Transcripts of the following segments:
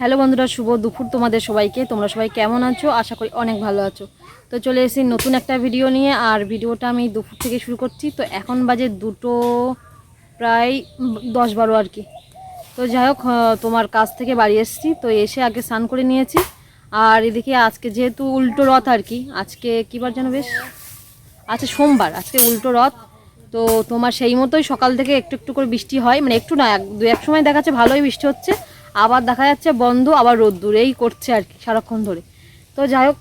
Hello বন্ধুরা শুভ দুপুর তোমাদের সবাইকে তোমরা সবাই কেমন আছো আশা করি অনেক ভালো আছো তো চলে এসেছি নতুন একটা ভিডিও নিয়ে আর ভিডিওটা আমি দুপুর থেকে শুরু করছি তো এখন বাজে দুটো প্রায় দশ বারো আর কি তো যাই হোক তোমার কাছ থেকে বাড়ি এসেছি তো এসে আগে স্নান করে নিয়েছি আর এদিকে আজকে যেহেতু উল্টো রথ আর কি, আজকে কী বার যেন বেশ? আচ্ছা সোমবার, আজকে উল্টো রথ। তো তোমার সেই মতোই সকাল থেকে একটু একটু করে বৃষ্টি হয় মানে একটু না, এক, দু এক সময় দেখা যাচ্ছে ভালোই বৃষ্টি হচ্ছে, আবার দেখা যাচ্ছে বন্ধ, আবার রোদ্দুর, এই করছে আর কি সারাক্ষণ ধরে। তো যাই হোক,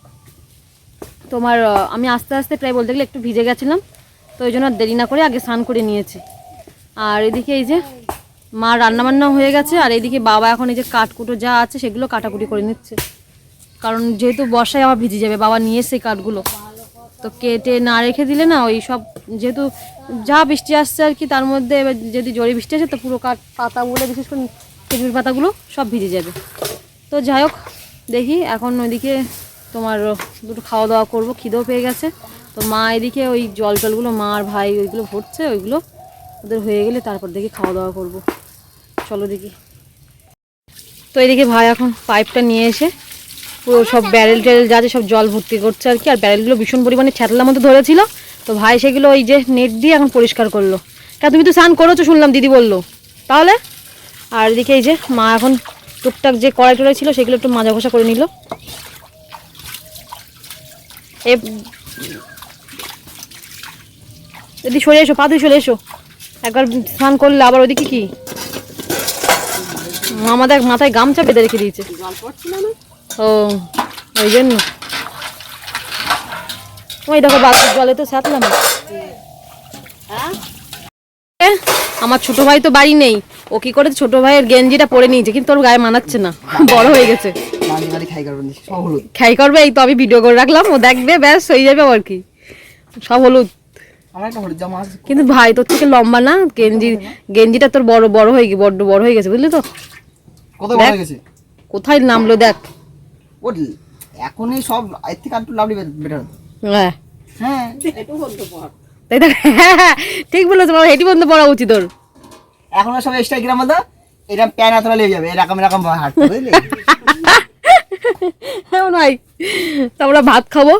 তোমার আমি আস্তে আস্তে প্রায় বলতে গেলে একটু ভিজে গেছিলাম, তো ওই জন্য দেরি না করে আগে স্নান করে নিয়েছি। আর এদিকে এই যে মা রান্নাবান্না হয়ে গেছে, আর এদিকে বাবা এখন এই যে কাঠকুটো যা আছে সেগুলো কাটাকুটি করে নিচ্ছে। কারণ যেহেতু বর্ষায় আবার ভিজে যাবে, বাবা নিয়ে এসে কাঠগুলো তো কেটে না রেখে দিলে না ওই সব যেহেতু যা বৃষ্টি আসছে আর কি, তার মধ্যে এবার যদি জোরে বৃষ্টি আসে, তো পুরো কাঠ পাতাগুলো বিশেষ করে খেজুর পাতাগুলো সব ভিজে যাবে। তো যাই হোক, দেখি এখন ওইদিকে তোমার দুটো খাওয়া দাওয়া করব, খিদেও পেয়ে গেছে। তো মা এদিকে ওই জল টলগুলো, মা আর ভাই ওইগুলো ভরছে, ওইগুলো ওদের হয়ে গেলে তারপর দেখি খাওয়া দাওয়া করব। চলো দেখি। তো এদিকে ভাই এখন পাইপটা নিয়ে এসে পুরো সব ব্যারেল ট্যারেল যা সব জল ভর্তি করছে আর কি। আর ব্যারেলগুলো ভীষণ পরিমাণে ছ্যাতলার মতো ধরেছিল। তো ভাই সেগুলো ওই যে নেট দিয়ে এখন পরিষ্কার করল। তা তুমি তো স্নান করেছ শুনলাম দিদি বলল। তাহলে? আর এদিকে এই যে মা এখন টুকটাক যে কড়াই টড়াই ছিল সেগুলো একটু মাজা ঘষা করে নিল। এ যদি সরে এসো পা সরে এসো। একবার স্নান করলে আবার ওদিকে কি? মামা দেখ মাথায় গামছা বেঁধে রেখে দিয়েছে। ও ওই জন্য। ওই দেখো বাথরুম জলে তো সাতলাম এ, আমার ছোট ভাই তো বাড়ি নেই। ও কি করে ছোট ভাইয়ের গেঞ্জিটা পরে নিয়েছে কিন্তু ওর গায়ে মানাচ্ছে না। বড় হয়ে গেছে। খাই করবে এই তো আমি ভিডিও করে রাখলাম। ও দেখবে ব্যাস হয়ে যাবে আর কি। সব হলুদ। কিন্তু ভাই তোর থেকে লম্বা না? গেঞ্জি গেঞ্জিটা তোর বড় বড় হয়ে গিয়ে বড্ড বড় হয়ে গেছে বুঝলি তো। কোথায় নামলো দেখ। ও এখনই সব এর থেকে আরেকটু লাভলি বেটার হ্যাঁ। হ্যাঁ। তাই দেখ হ্যাঁ, ঠিক বলেছ বাবা হেঁটি বন্ধ পড়া উচিত ওর। এখন সব এক্সট্রা গ্রাম মতো এরকম প্যান এতটা লেগে যাবে এরকম এরকম হাঁটতে বুঝলি? হ্যাঁ ভাই। তা আমরা ভাত খাব।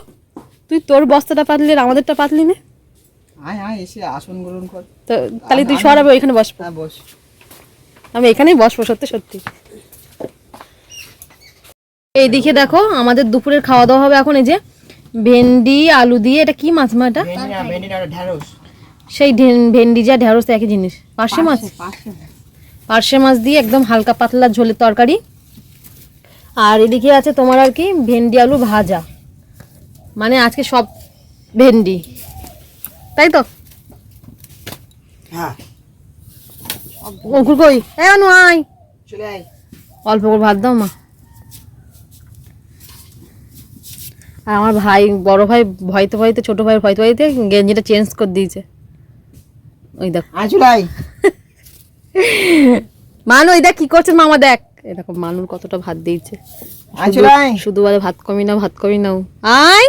তুই তোর বস্তাটা পাতলি আর আমাদেরটা পাতলি না। আয় আয় এসে আসন গ্রহণ কর। তো তাহলে তুই সরাবে ওইখানে বসবো। হ্যাঁ বস। আমি এখানেই বসবো সত্যি সত্যি। এইদিকে দেখো আমাদের দুপুরের খাওয়া দাওয়া হবে এখন এই যে ভেন্ডি আলু দিয়ে। এটা কি মাছ মা এটা? সেই ভেন্ডি যা ঢেঁড়স একই জিনিস। পার্শে মাছ? পার্শে মাছ। দিয়ে একদম হালকা পাতলা ঝোলের তরকারি। আর এদিকে আছে তোমার আর কি ভেন্ডি আলু ভাজা। মানে আজকে সব ভেন্ডি। তাই তো? হ্যাঁ। অঙ্কুর কই? এ আয়। অল্প করে ভাত দাও মা। আর আমার ভাই বড় ভাই ভয়তে ভয়তে ছোট ভাইয়ের ভয়তে ভয়তে গেঞ্জিটা চেঞ্জ করে দিয়েছে। ওই দেখ। আয় মানু ওই দেখ কি করছে মামা দেখ। এরকম মানুর কতটা ভাত দিয়েছে। চলে শুধু বলে ভাত কমি নাও ভাত কমি নাও। আয়।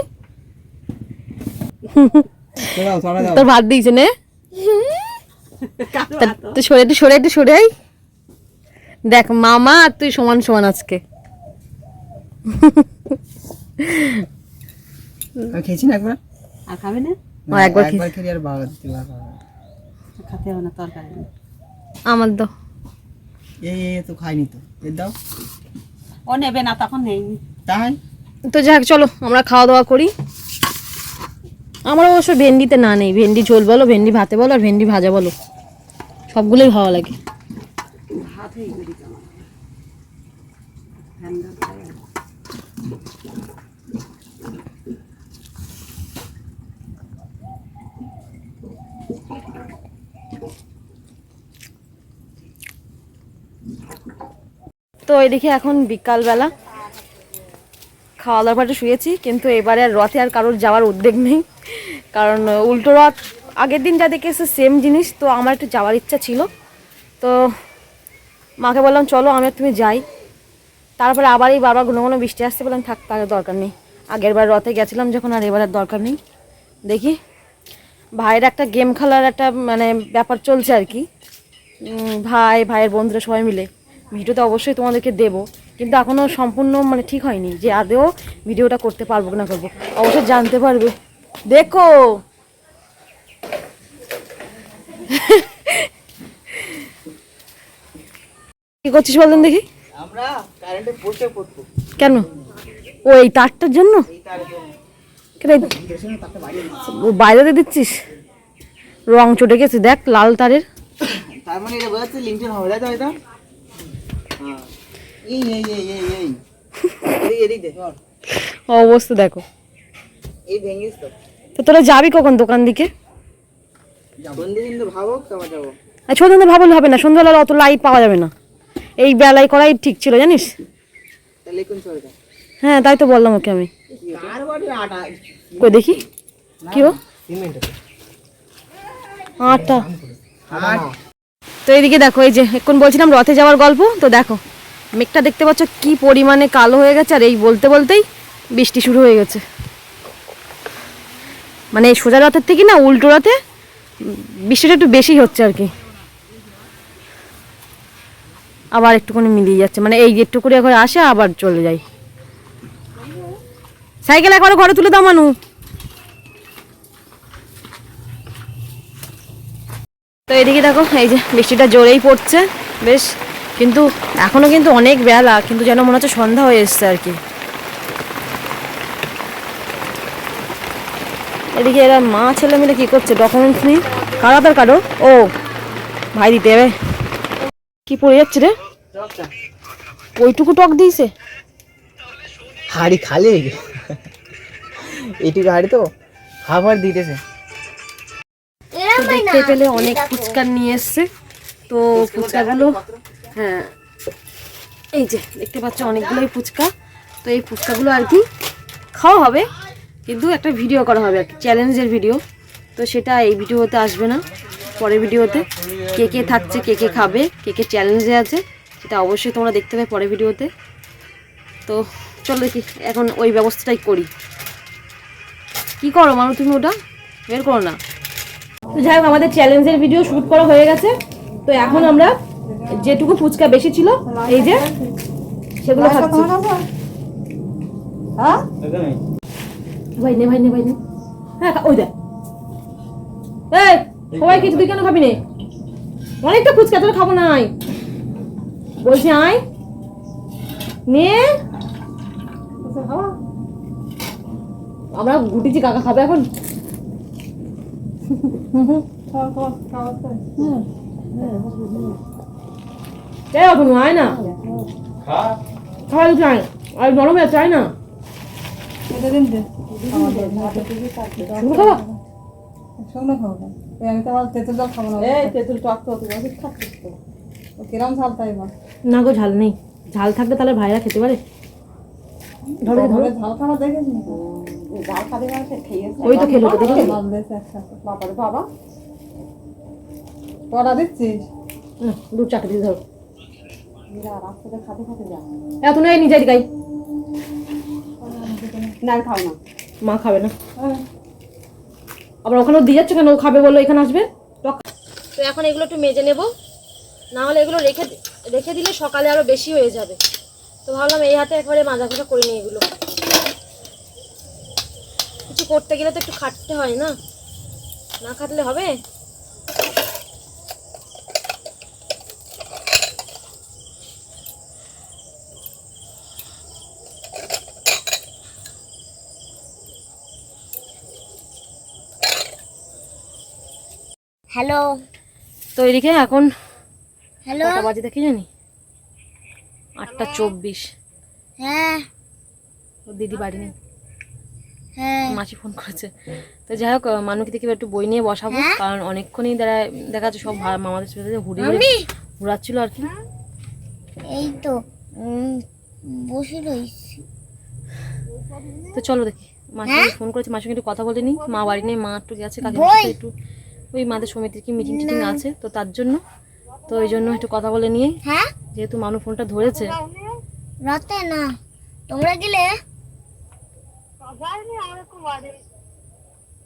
তোর ভাত দিয়েছে নে। তুই সরে একটু সরে একটু সরে। দেখ মামা আর তুই সমান সমান আজকে। খেয়েছি না একবার? আর খাবে না? ও, একবার একবার খেয়ে আর ভালো দিতে খেতে হবে না তরকারি আমার দাও। এই এই তো খাইনি তো। এর দাও। ও নেবে না তখন নেই তাই? তো যাক চলো আমরা খাওয়া দাওয়া করি। আমার অবশ্য ভেন্ডিতে না নেই। ভেন্ডি ঝোল বলো ভেন্ডি ভাতে বলো আর ভেন্ডি ভাজা বলো। সবগুলোই ভালো লাগে। ভাত এদিকে এখন বিকালবেলা খাওয়া দাওয়ার পরে শুয়েছি, কিন্তু এবারে আর রথে আর কারোর যাওয়ার উদ্যোগ নেই। কারণ উল্টো রথ আগের দিন যা দেখেছে সেম জিনিস, তো আমার একটু যাওয়ার ইচ্ছা ছিল। তো মাকে বললাম, চলো আমি তুমি যাই। তারপরে আবার এই বারবার ঘন ঘন বৃষ্টি আসতে বললাম থাক তার দরকার নেই। আগের বার রথে গেছিলাম যখন, আর এবার আর দরকার নেই। দেখি, ভাইয়ের একটা গেম খেলার একটা মানে ব্যাপার চলছে আর কি। ভাই, ভাইয়ের বন্ধুরা সবাই মিলে। ভিডিওতে অবশ্যই তোমাদেরকে দেবো। কিন্তু এখনও সম্পূর্ণ মানে ঠিক হয়নি যে আদেও ভিডিওটা করতে পারব না করব। অবশ্যই জানতে পারবে। দেখো! কি করছিস বললেন দেখি? আমরা কারেন্টে পোস্টে করব কেন? ও এই তারটার জন্য? বাইরে দিয়ে দিচ্ছিস? রং চটে গেছে দেখ লাল তারের। তার মানে এটা বোঝাচ্ছে হবে তাই অবস্থা দেখো। তো তোরা যাবি কখন দোকান দিকে? সন্ধ্যা ভাবলে হবে না সন্ধ্যাবেলা অত লাইট পাওয়া যাবে না। এই বেলায় করাই ঠিক ছিল জানিস? হ্যাঁ তাই তো বললাম ওকে আমি। কই দেখি? কি ও আটটা আর তো এইদিকে দেখো, এই যে এখন বলছিলাম রথে যাওয়ার গল্প, তো দেখো, মেঘটা দেখতে পাচ্ছ কি পরিমাণে কালো হয়ে গেছে, আর এই বলতে বলতেই বৃষ্টি শুরু হয়ে গেছে। মানে এই সোজা রথের থেকে না উল্টো রথে বৃষ্টিটা একটু বেশি হচ্ছে আর কি। আবার একটুখানি মিলিয়ে যাচ্ছে মানে এই একটু করে করে আসে, আবার চলে যায়। সাইকেল একবার ঘরে তুলে দাও, মানু। তো এদিকে দেখো, এই যে বৃষ্টিটা জোরেই পড়ছে, বেশ। কিন্তু এখনও কিন্তু অনেক বেলা, কিন্তু যেন মনে হচ্ছে সন্ধ্যা হয়ে এসছে আর কি। এদিকে এরা মা ছেলে মিলে কি করছে? ডকুমেন্টস নিয়ে কার আধার কারও ও? ভাই দিতে হবে। কি পড়ে যাচ্ছে রে? ওইটুকু টক দিয়েছে? হাড়ি খালি? এইটুকু হাড়ি তো? খাবার দিতেছে। তো দেখতে পেলে অনেক ফুচকা নিয়ে এসছে। তো ফুচকাগুলো হ্যাঁ এই যে দেখতে পাচ্ছ অনেকগুলোই ফুচকা। তো এই ফুচকাগুলো আর কি খাওয়া হবে, কিন্তু একটা ভিডিও করা হবে আর কি চ্যালেঞ্জের ভিডিও। তো সেটা এই ভিডিওতে আসবে না, পরের ভিডিওতে। কে কে থাকছে, কে কে খাবে, কে কে চ্যালেঞ্জে আছে, সেটা অবশ্যই তোমরা দেখতে পাবে পরের ভিডিওতে। তো চলো দেখি, এখন ওই ব্যবস্থাটাই করি। কি করো মানুষ তুমি ওটা বের করো না? তো যাই হোক আমাদের চ্যালেঞ্জের ভিডিও শুট করা হয়ে গেছে। তো এখন আমরা যেটুকু ফুচকা বেশি ছিল এই যে সেগুলো খাচ্ছি। ভাই নে ভাই নে ভাই নে হ্যাঁ ওই দেখ। এই সবাই কিছু তুই কেন খাবি নে? অনেকটা ফুচকা তোর খাব না আয়। বলছি আয়। নে। আমরা গুটিছি কাকা খাবে এখন? এই এখন আয় না খাওয়া চাই আর নরম চাই না খাওয়া না গো, ঝাল নেই। ঝাল থাকলে তাহলে ভাইরা খেতে পারে। ধরো ঝাল খাবার দেখেছি খেয়েছে ওই তো খেলো দেখি দিয়েছে বাবা। পড়া দিচ্ছিস? দু চাকরি ধরো। রাস্তাতে খাতে খাতে যা। এত নয় নিজের গাই না খাও না। মা খাবে না। হ্যাঁ। আবার ওখানেও দিয়ে যাচ্ছে কেন? ও খাবে বলল এখানে আসবে? তো এখন এগুলো একটু মেজে নেব। না হলে এগুলো রেখে রেখে দিলে সকালে আরও বেশি হয়ে যাবে। তো ভাবলাম এই হাতে একবারে মাজা করে নিই এগুলো। কিছু করতে গেলে তো একটু খাটতে হয় না? না খাটলে হবে? হ্যালো। তো এদিকে এখন হ্যালো। কটা বাজে দেখে জানি? আটটা চব্বিশ। হ্যাঁ। দিদি বাড়ি নেই। মাসি ফোন করেছে। তো যাই হোক মানুকে দেখে একটু বই নিয়ে বসাবো কারণ অনেকক্ষণই দেখা দেখা যাচ্ছে সব মামাদের সাথে হুড়ে হুড়ে ঘুরাচ্ছিল আর কি। এই তো বসে রয়েছি তো চলো দেখি মাসি ফোন করেছে মাসিকে একটু কথা বলে নিই। মা বাড়ি নেই মা একটু গেছে কাকে একটু ওই মাদের সমিতির কি মিটিং টিটিং আছে তো তার জন্য। তো ওই জন্য একটু কথা বলে নিয়ে হ্যাঁ? যেহেতু মানু ফোনটা ধরেছে। রাতে না তোমরা গেলে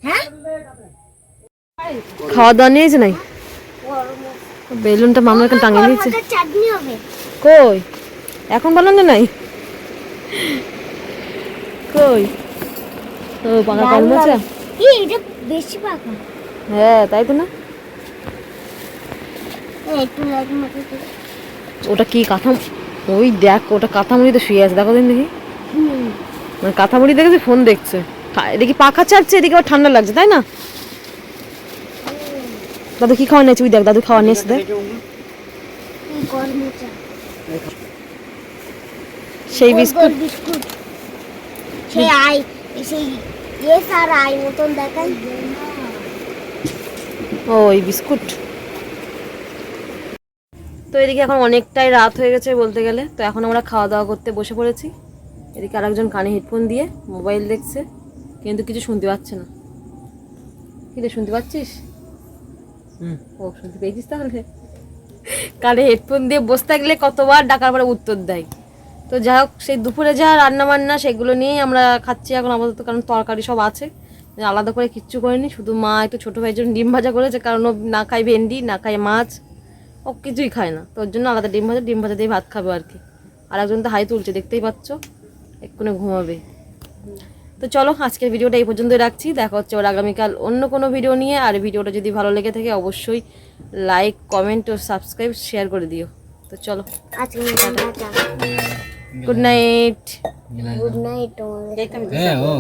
হ্যাঁ? খাওয়া দাওয়া নিয়েছে নাই বেলুনটা মামা এখন টাঙিয়ে দিয়েছে। কই? এখন বানানো নাই? কই? ও পাকা এটা বেশি পাকা। হ্যাঁ তাই তো না? তো। ওটা কি কাঁথা ওই দেখ ওটা কাঁথামুড়িতে শুয়ে আছে। দেখো দিন দেখি। মানে কাঁথামুড়ি দেখেছে ফোন দেখছে। এদিকে পাখা চাচ্ছে এদিকে আবার ঠান্ডা লাগছে তাই না? দাদু কি খাওয়া নিয়েছে? ওই দেখ দাদু খাওয়া নিয়েছে দেখ। সেই বিস্কুট। সেই আই সেই আর আই মতন দেখাই। ও এই বিস্কুট। তো এদিকে এখন অনেকটাই রাত হয়ে গেছে বলতে গেলে। তো এখন আমরা খাওয়া দাওয়া করতে বসে পড়েছি। এদিকে আরেকজন কানে হেডফোন দিয়ে মোবাইল দেখছে। কিন্তু কিছু শুনতে পাচ্ছে না। কি রে শুনতে পাচ্ছিস? হুম। ও শুনতে পেয়েছিস তাহলে? কানে হেডফোন দিয়ে বসে থাকলে কতবার ডাকার পরে উত্তর দেয়। তো যাই হোক সেই দুপুরে যা রান্না বান্না সেগুলো নিয়েই আমরা খাচ্ছি এখন আপাতত কারণ তরকারি সব আছে। আলাদা করে কিচ্ছু করিনি শুধু মা একটু ছোটো ভাইয়ের জন্য ডিম ভাজা করেছে কারণ ও না খায় ভেন্ডি না খায় মাছ। ও কিছুই খায় না। তো ওর জন্য আলাদা ডিম ভাজা ডিম ভাজা দিয়ে ভাত খাবে আর কি। আর একজন তো হাই তুলছে দেখতেই পাচ্ছ। এক্ষুনি ঘুমাবে। তো চলো আজকের ভিডিওটা এই পর্যন্তই রাখছি। দেখা হচ্ছে ওর আগামীকাল অন্য কোনো ভিডিও নিয়ে। আর ভিডিওটা যদি ভালো লেগে থাকে অবশ্যই লাইক কমেন্ট ও সাবস্ক্রাইব শেয়ার করে দিও। তো চলো। গুড নাইট গুড নাইট হ্যাঁ ও